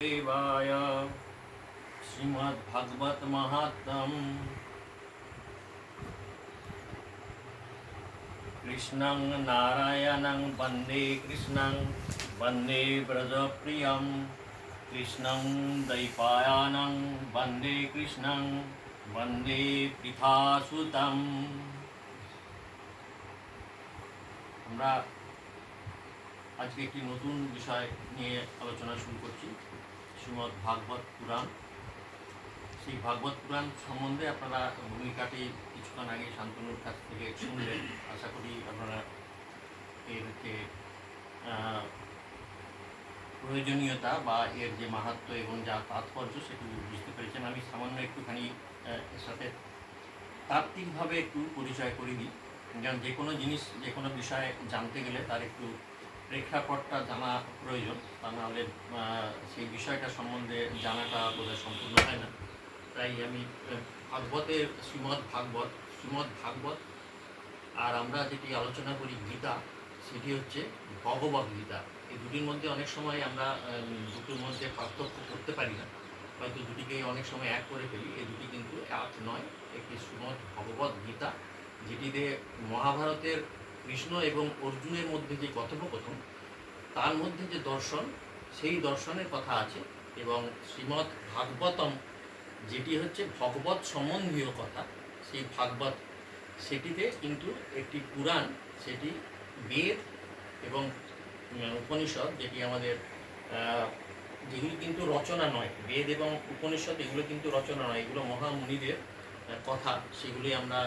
देवाय श्रीमद्भगवत महात्म कृष्णं नारायणं वन्दे कृष्णं वन्दे व्रजप्रियं कृष्णं दैपायानं वन्दे कृष्णं वन्दे পৃথাসুতম আমরা আজকে একটি নতুন বিষয় নিয়ে আলোচনা শুরু করছি শ্রীমৎ ভাগবত পুরাণ। সেই ভাগবত পুরাণ সম্বন্ধে আপনারা ভূমিকাটি কিছুক্ষণ আগে শান্তনুর কাছ থেকে শুনলেন। আশা করি আপনারা এর যে প্রয়োজনীয়তা বা এর যে মাহাত্ম্য এবং যা তাৎপর্য সেটি বুঝতে পেরেছেন। আমি সামান্য একটুখানি এর সাথে তাত্ত্বিকভাবে একটু পরিচয় করে দিই। যেমন যে কোনো জিনিস, যে কোনো বিষয়ে জানতে গেলে তার একটু প্রেক্ষাপটটা জানা প্রয়োজন, তা নাহলে সেই বিষয়টা সম্বন্ধে জানাটা বোধহয় সম্পূর্ণ হয় না। তাই আমি ভাগবতের শ্রীমৎ ভাগবত শ্রীমৎ ভাগবত, আর আমরা যেটি আলোচনা করি গীতা, সেটি হচ্ছে ভগবত গীতা। এই দুটির মধ্যে অনেক সময় আমরা দুটোর মধ্যে পার্থক্য করতে পারি না। হয়তো দুটিকে অনেক সময় এক করে ফেলি, এই দুটি কিন্তু এক নয়, একটি শ্রীমৎ ভগবত গীতা, যেটিতে মহাভারতের কৃষ্ণ এবং অর্জুনের মধ্যে যে কথোপকথন, তার মধ্যে যে দর্শন, সেই দর্শনের কথা আছে এবং শ্রীমৎ ভাগবতম যেটি হচ্ছে ভগবত সম্বন্ধীয় কথা, সেই ভাগবত, সেটিতে কিন্তু একটি পুরাণ, সেটি বেদ এবং উপনিষদ, যেটি আমাদের যেগুলি কিন্তু রচনা নয়, বেদ এবং উপনিষদ এগুলো কিন্তু রচনা নয়, এগুলো মহামুনিদের কথা সেগুলি আমরা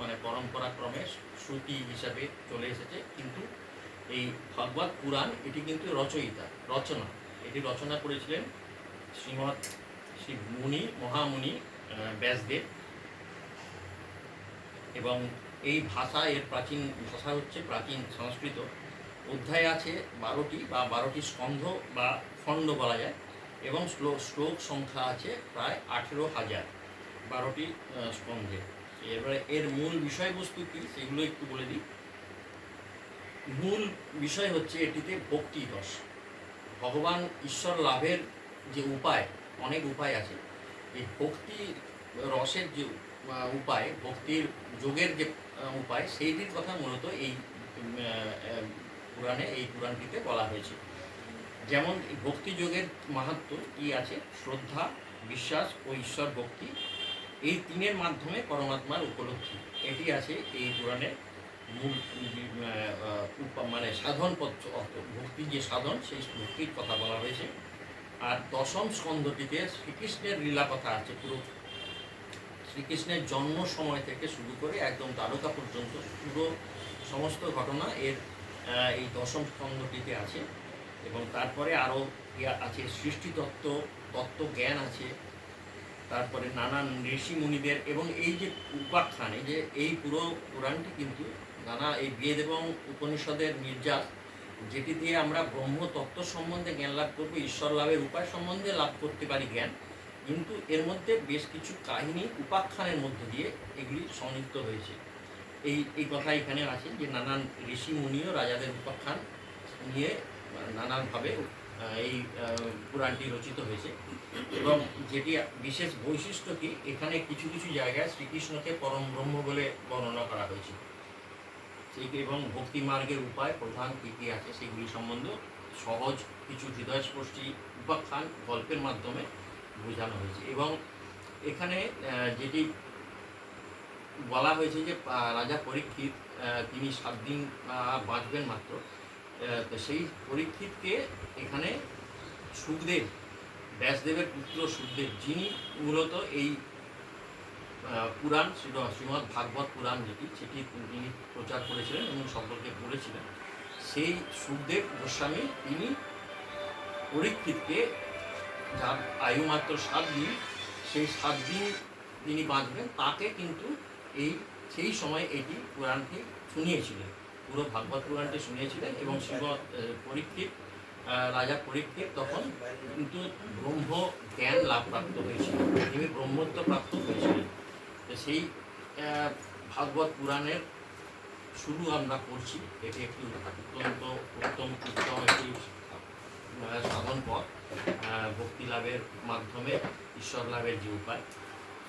মানে পরম্পরাক্রমে শ্রুতি হিসাবে চলে এসেছে। কিন্তু এই ভগবত পুরাণ, এটি কিন্তু রচয়িতা, রচনা। এটি রচনা করেছিলেন শ্রীমৎ শ্রী মুনি মহামুনি ব্যাসদেব। এবং এই ভাষা, এর প্রাচীন ভাষা হচ্ছে প্রাচীন সংস্কৃত। অধ্যায় আছে বারোটি বা বারোটি স্কন্ধ বা খণ্ড বলা যায়। এবং শ্লোক শ্লোক সংখ্যা আছে প্রায় আঠেরো হাজার। বারোটি স্কন্ধে। এবারে এর মূল বিষয়বস্তু কী, সেগুলো একটু বলে দিই। মূল বিষয় হচ্ছে এটিতে ভক্তি রস। ভগবান ঈশ্বর লাভের যে উপায়, অনেক উপায় আছে। এই ভক্তি রসের যে উপায়, ভক্তির যোগের যে উপায়, সেইটির কথা মূলত এই পুরাণে, এই পুরাণটিতে বলা হয়েছে। যেমন ভক্তি যোগের মাহাত্ম কি আছে? শ্রদ্ধা, বিশ্বাস ও ঈশ্বর ভক্তি এই তিনের মাধ্যমে পরমাত্মার উপলব্ধি। এটি আছে এই পুরাণের মূল মানে সাধন পত্র অর্থ ভক্তির যে সাধন, সেই ভক্তির কথা বলা হয়েছে। আর দশম স্কন্ধটিতে শ্রীকৃষ্ণের লীলা কথা আছে পুরো। শ্রীকৃষ্ণের জন্ম সময় থেকে শুরু করে একদম দ্বারকা পর্যন্ত পুরো সমস্ত ঘটনা এর এই দশম স্কন্ধটিতে আছে। এবং তারপরে আরও আছে, সৃষ্টিতত্ত্ব তত্ত্ব জ্ঞান আছে। তারপরে নানান ঋষি মুনিদের এবং এই যে উপাখ্যান, এই যে এই পুরো পুরাণটি কিন্তু নানা এই বেদ এবং উপনিষদের নির্যাস, যেটি দিয়ে আমরা ব্রহ্মতত্ত্ব সম্বন্ধে জ্ঞান লাভ করব, ঈশ্বর লাভের উপায় সম্বন্ধে লাভ করতে পারি জ্ঞান, কিন্তু এর মধ্যে বেশ কিছু কাহিনী উপাখ্যানের মধ্য দিয়ে এগুলি সংযুক্ত হয়েছে। এই এই কথা এখানে আছে যে নানান ঋষি মুনিও রাজাদের উপাখ্যান নিয়ে নানানভাবে এই পুরাণটি রচিত হয়েছে। এবং যেটি বিশেষ বৈশিষ্ট্য কি, এখানে কিছু কিছু জায়গায় শ্রীকৃষ্ণকে পরম ব্রহ্ম বলে বর্ণনা করা হয়েছে। এবং ভক্তি মার্গের উপায় প্রধান কী কী আছে সেগুলি সম্বন্ধে সহজ কিছু হৃদয়স্পর্শী উপাখ্যান গল্পের মাধ্যমে বোঝানো হয়েছে। এবং এখানে যেটি বলা হয়েছে যে রাজা পরীক্ষিত তিনি সাত দিন বাঁচবেন মাত্র সেই পরীক্ষিতকে এখানে সুখদেব ব্যাসদেবের পুত্র সুখদেব যিনি মূলত এই পুরাণ শ্রী- শ্রীমদ্ ভাগবত পুরাণ যেটি সেটি তিনি প্রচার করেছিলেন এবং সকলকে পড়েছিলেন সেই সুখদেব গোস্বামী তিনি পরীক্ষিতকে যার আয়ু মাত্র সাত দিন সেই সাত দিন তিনি বাঁচবেন তাকে কিন্তু এই সেই সময় এটি পুরাণটি শুনিয়েছিলেন। পুরো ভাগবত পুরাণটি শুনিয়েছিলেন এবং আহ, পরীক্ষিত রাজা পরীক্ষিত তখন কিন্তু ব্রহ্ম জ্ঞান লাভ প্রাপ্ত হয়েছিল তিনি ব্রহ্মত্ব প্রাপ্ত হয়েছিলেন তো সেই ভাগবত পুরাণের শুরু আমরা করছি, এটি একটি অত্যন্ত উত্তম উত্তম একটি সাধন পথ ভক্তি লাভের মাধ্যমে, ঈশ্বর লাভের যে উপায়,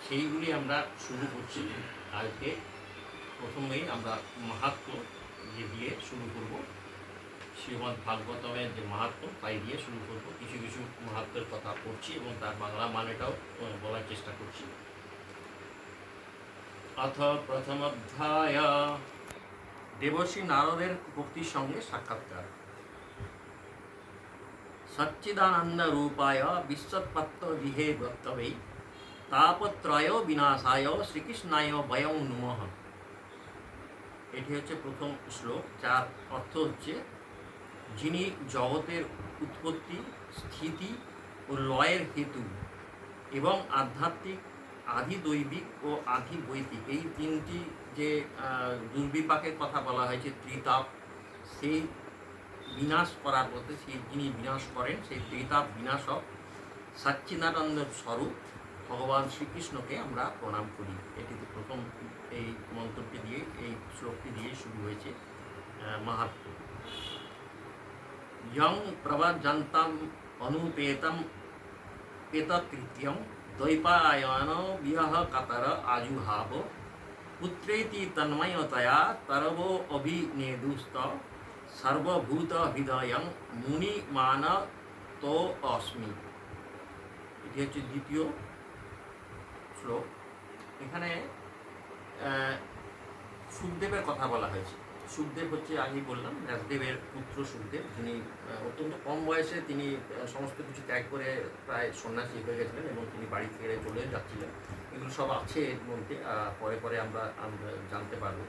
সেইগুলি আমরা শুরু করছি। আজকে প্রথমেই আমরা মাহাত্ম যে দিয়ে শুরু করব। শ্রীমদ্ ভাগবতমের যে মাহাত্ম, তাই দিয়ে শুরু করব। কিছু কিছু মাহাত্মের কথা পড়ছি এবং তার বাংলা মানেটাও বলার চেষ্টা করছি। অথ প্রথম অধ্যায় দেবশ্রী নারদের ভক্তির সঙ্গে সাক্ষাৎকার। সচ্চিদানন্দ রূপায় বিশ্বৎপত্ত বিহে বক্তব্যে তাপত্রয় বিনাশায়, শ্রীকৃষ্ণায় বয়ং নুমঃ। এটি হচ্ছে প্রথম শ্লোক, যার অর্থ হচ্ছে যিনি জগতের উৎপত্তি স্থিতি ও লয়ের হেতু এবং আধ্যাত্মিক আধি দৈবিক ও আধি বৈদিক এই তিনটি যে দুর্বিপাকের কথা বলা হয়েছে ত্রিতাপ সেই বিনাশ করার মধ্যে সেই যিনি বিনাশ করেন সেই ত্রিতাপ বিনাশক সচ্চিদানন্দ স্বরূপ ভগবান শ্রীকৃষ্ণকে আমরা প্রণাম করি। এটিতে প্রথম এই মন্ত্রটি দিয়ে এই শ্লোকটি দিয়ে শুরু হয়েছে আহ, ইয়ং প্রবাজান্তাম অনুপেতম পেতকৃত্যম দ্বৈপায়ন বিহ কাতর আজুহাব পুত্রেতি তন্ময়তয়া তরব অভিনেদুস্ত সর্বভূত হৃদয় মুনিমান তো অস্মি এটি হচ্ছে দ্বিতীয় শ্লোক। এখানে সুখদেবের কথা বলা হয়েছে। সুখদেব হচ্ছে আগেই বললাম ব্যাসদেবের পুত্র সুখদেব। যিনি অত্যন্ত কম বয়সে তিনি সমস্ত কিছু ত্যাগ করে প্রায় সন্ন্যাসী হয়ে গেছিলেন এবং তিনি বাড়ি ছেড়ে চলে যাচ্ছিলেন। এগুলো সব আছে এর মধ্যে পরে পরে আমরা আমরা জানতে পারব।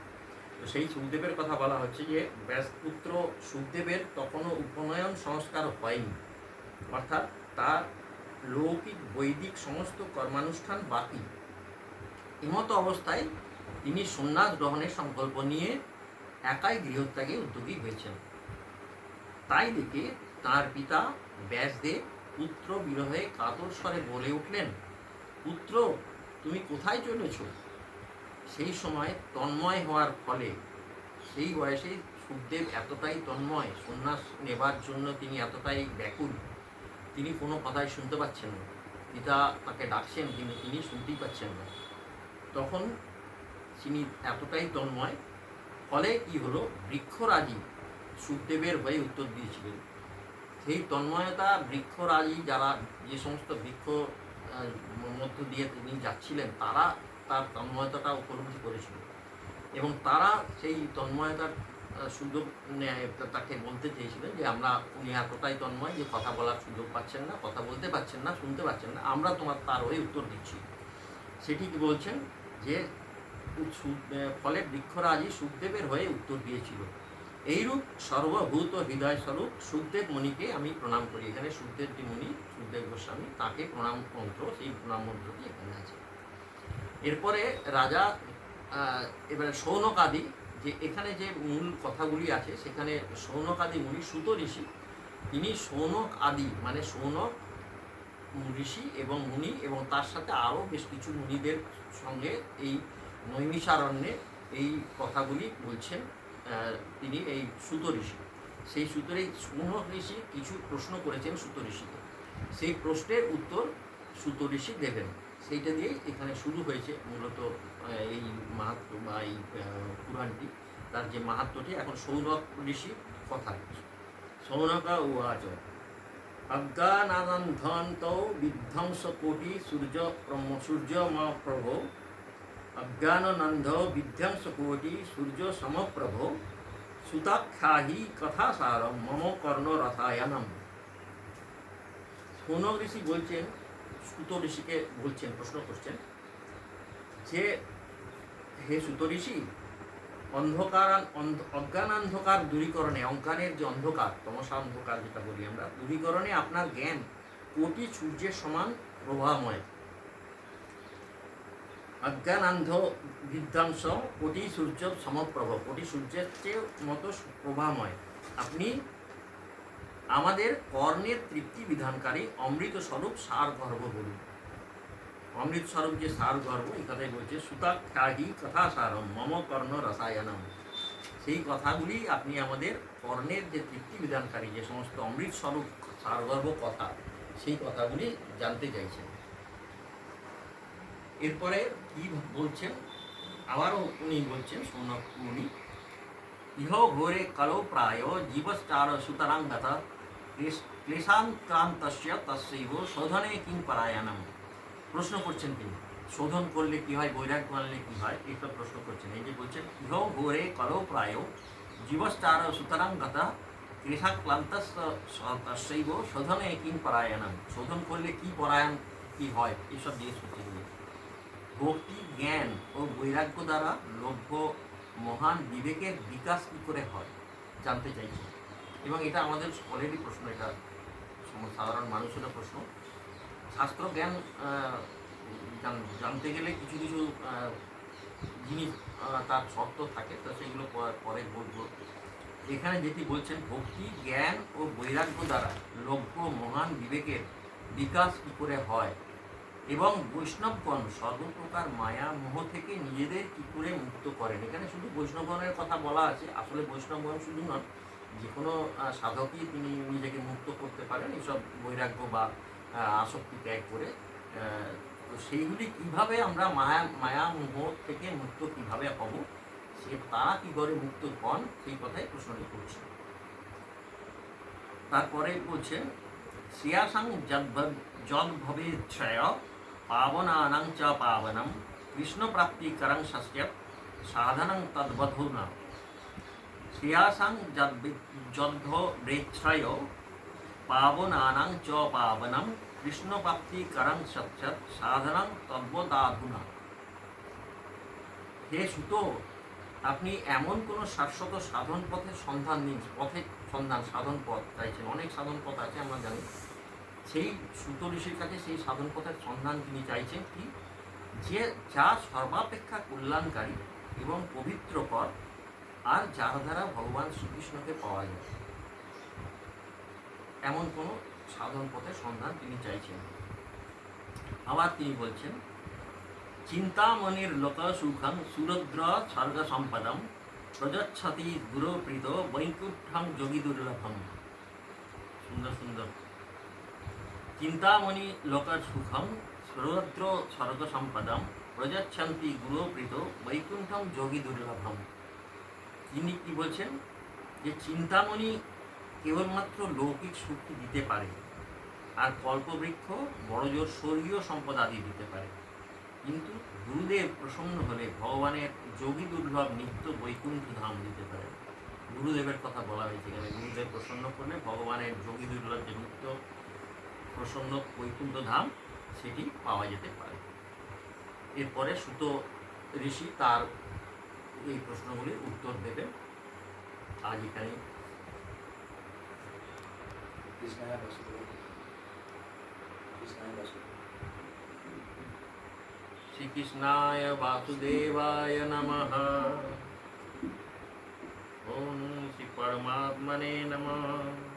তো সেই সুখদেবের কথা বলা হচ্ছে যে ব্যাসপুত্র সুখদেবের তখনও উপনয়ন সংস্কার হয়নি। অর্থাৎ তার লৌকিক, বৈদিক সমস্ত কর্মানুষ্ঠান বাকি এমতো অবস্থায় তিনি সন্ন্যাস গ্রহণের সংকল্প নিয়ে একাই গৃহত্যাগে উদ্যোগী হয়েছেন। তাই দেখে তার পিতা ব্যাসদেব পুত্র বিরহে কাতর স্বরে বলে উঠলেন, পুত্র, তুমি কোথায় চলেছ সেই সময় তন্ময় হওয়ার ফলে সেই বয়সে সুখদেব এতটাই তন্ময়, সন্ন্যাস নেবার জন্য তিনি এতটাই ব্যাকুল। তিনি কোনো কথাই শুনতে পাচ্ছেন না। পিতা তাকে ডাকছেন, কিন্তু তিনি শুনতেই পাচ্ছেন না। তখন তিনি এতটাই তন্ময় ফলে কি হলো? বৃক্ষরাজি সুখদেবের হয়ে উত্তর দিয়েছিলেন। সেই তন্ময়তা বৃক্ষরাজি যারা, যে সমস্ত বৃক্ষ মধ্য দিয়ে তিনি যাচ্ছিলেন, তারা তার তন্ময়তাটা উপলব্ধি করেছিল। এবং তারা সেই তন্ময়তার সুযোগ তাকে বলতে চেয়েছিলেন যে, আমরা উনি এতটাই তন্ময় যে কথা বলার সুযোগ পাচ্ছেন না, কথা বলতে পারছেন না, শুনতে পাচ্ছেন না, আমরা তোমার তার হয়ে উত্তর দিচ্ছি। সেটি কি বলছেন যে ফলে বৃক্ষরাজি সুখদেবের হয়ে উত্তর দিয়েছিল। এইরূপ সর্বভূত হৃদয় স্বরূপ সুখদেব মুনিকে আমি প্রণাম করি। এখানে সুখদেব যে মুনি সুখদেব গোস্বামী, তাকে প্রণাম মন্ত্র, সেই প্রণাম মন্ত্রটি এখানে আছে। এরপরে রাজা এবারে সৌনকাদি যে এখানে যে মূল কথাগুলি আছে, সেখানে সৌনকাদি মুনি সুত ঋষি, তিনি সৌনক আদি মানে সৌনক ঋষি এবং মুনি এবং তার সাথে আরও বেশ কিছু মুনিদের সঙ্গে এই নৈমিষারণ্যে এই কথাগুলি বলছেন তিনি এই সুত ঋষি। সেই সুতরে সৌনক ঋষি কিছু প্রশ্ন করেছেন সুত ঋষিকে। সেই প্রশ্নের উত্তর সুত ঋষি দেবেন। সেইটা দিয়ে এখানে শুরু হয়েছে মূলত এই মাহাত্ম বা এই পুরাণটি। তার যে মাহাত্মটি, এখন সৌনক ঋষি কথা সৌনকা উবাচ অজ্ঞানানন্ধন্ত বিধ্বংস কোটি সূর্য সূর্য ম অজ্ঞাননন্দ বিধ্বংস কোটি সূর্য সমপ্রভ সুতাখ্যাহি কথাসারম মম কর্ণ রসায়নম সৌনক ঋষি বলছেন সুত ঋষিকে বলছেন প্রশ্ন করছেন যে হে সুত ঋষি অন্ধকার অন্ধ- অজ্ঞানান্ধকার দূরীকরণে অজ্ঞানের যে অন্ধকার তমসা অন্ধকার যেটা বলি আমরা দূরীকরণে আপনার জ্ঞান, কোটি সূর্যের সমান প্রভাবময় অজ্ঞানান্ধ বিধ্বংস কোটি সূর্য সমপ্রভ কোটি সূর্যের চেয়ে মতো প্রভাময় আপনি আমাদের কর্ণের তৃপ্তি বিধানকারী অমৃত স্বরূপ সার গর্ভ বলুন। অমৃত স্বরূপ যে সার গর্ভ, এই কথাই বলছে, সুতাখ্যাহি কথা সারম মম কর্ণ রসায়নম। সেই কথাগুলি আপনি আমাদের কর্ণের যে তৃপ্তি বিধানকারী, যে সমস্ত অমৃত স্বরূপ সারগর্ভ কথা, সেই কথাগুলি জানতে চাইছেন। এরপরে কি বলছেন? আবারও উনি বলছেন, সৌনক মুনি। ইহ ঘোরে কলো প্রায় জীবশ্চার সুতরাং গত ক্লেশান্তান্তস্য তস্যৈব শোধনে কিং পরায়ণম। প্রশ্ন করছেন তিনি, শোধন করলে কি হয়, বৈরাগ্য আনলে কি হয়? এইসব প্রশ্ন করছেন। এই যে বলছেন, ইহ ঘোরে কলো প্রায় জীবশ্চার সুতরাং গত ক্লেশাক্লান্তস্য তস্যৈব শোধনে কিং পরায়ণম। শোধন করলে কি পরায়ণ, কি হয়? এইসব জিজ্ঞেস করছেন। ভক্তি, জ্ঞান ও বৈরাগ্য দ্বারা লভ্য মহান বিবেকের বিকাশ কী করে হয়, জানতে চাইছি। এবং এটা আমাদের সকলেরই প্রশ্ন, এটা সাধারণ মানুষেরও প্রশ্ন। শাস্ত্র জ্ঞান জানতে গেলে কিছু কিছু জিনিস তার শর্ত থাকে, তো সেগুলো পরে বলব। এখানে যেটি বলছেন, ভক্তি, জ্ঞান ও বৈরাগ্য দ্বারা লভ্য মহান বিবেকের বিকাশ কী করে হয় এবং বৈষ্ণবগণ সর্বপ্রকার মায়া মোহ থেকে নিজেদের কি করে মুক্ত করেন? এখানে শুধু বৈষ্ণবগণের কথা বলা আছে, আসলে বৈষ্ণবগণ শুধু নন যে কোনো সাধকই তিনি নিজেকে মুক্ত করতে পারেন, এইসব বৈরাগ্য বা আসক্তি ত্যাগ করে তো সেইগুলি কীভাবে আমরা মায়া মায়া মোহ থেকে মুক্ত কীভাবে হব সে তারা কি করে মুক্ত হন? সেই কথাই প্রশ্নটি করছে। তারপরে বলছেন শ্রিয়াসাং যদ্ভবেচ্ছয় পাবনানাং চ পাবনম কৃষ্ণপ্রাপ্তিকরং সস্য সাধনং তদ্বধূনা শ্রিয়াসাং যদ্ভবেচ্ছয় পাবনানাং চ পাবনম কৃষ্ণপ্রাপ্তিকরং সস্য সাধনং তদ্বদাধুনা হে সুত আপনি এমন কোনো শাশ্বত সাধন পথের সন্ধান নিন পথের সন্ধান সাধন পথ চাইছেন, অনেক সাধন পথ আছে, আমরা জানি। সেই সুত ঋষির কাছে সেই সাধন পথের সন্ধান তিনি চাইছেন কি? যে যা সর্বাপেক্ষা কল্যাণকারী এবং পবিত্রকর, আর যার দ্বারা ভগবান শ্রীকৃষ্ণকে পাওয়া যায়। এমন কোনো সাধন পথের সন্ধান তিনি চাইছেন আবার তিনি বলছেন, চিন্তামণির লোক সুখং সুরদ্র স্বর্গ সম্পদম প্রযচ্ছতি গুরুপ্রীত বৈকুণ্ঠং যোগী দুর্লভম। সুন্দর সুন্দর। চিন্তামণি লোক সুখম সুরদ্র স্বর্গ সম্পদম প্রযচ্ছন্তি গুরুপ্রীত বৈকুণ্ঠং যোগী দুর্লভম তিনি কি বলছেন যে চিন্তামণি কেবলমাত্র লৌকিক সুখ দিতে পারে, আর কল্পবৃক্ষ বড়জোর স্বর্গীয় সম্পদ আদি দিতে পারে। কিন্তু গুরুদেব প্রসন্ন হলে ভগবানের যোগী দুর্লভ নিত্য বৈকুণ্ঠ ধাম দিতে পারে। গুরুদেবের কথা বলা হয়েছে। এখানে গুরুদেব প্রসন্ন করলে ভগবানের যোগী দুর্লভ যে নিত্য প্রসন্ন বৈকুণ্ঠ ধাম সেটি পাওয়া যেতে পারে। এরপরে সুত ঋষি তার এই প্রশ্নগুলির উত্তর দেবে আজ এখানে শ্রীকৃষ্ণায় বাসুদেবায় নমঃ। ওম শ্রী পরমাত্মনে নমঃ।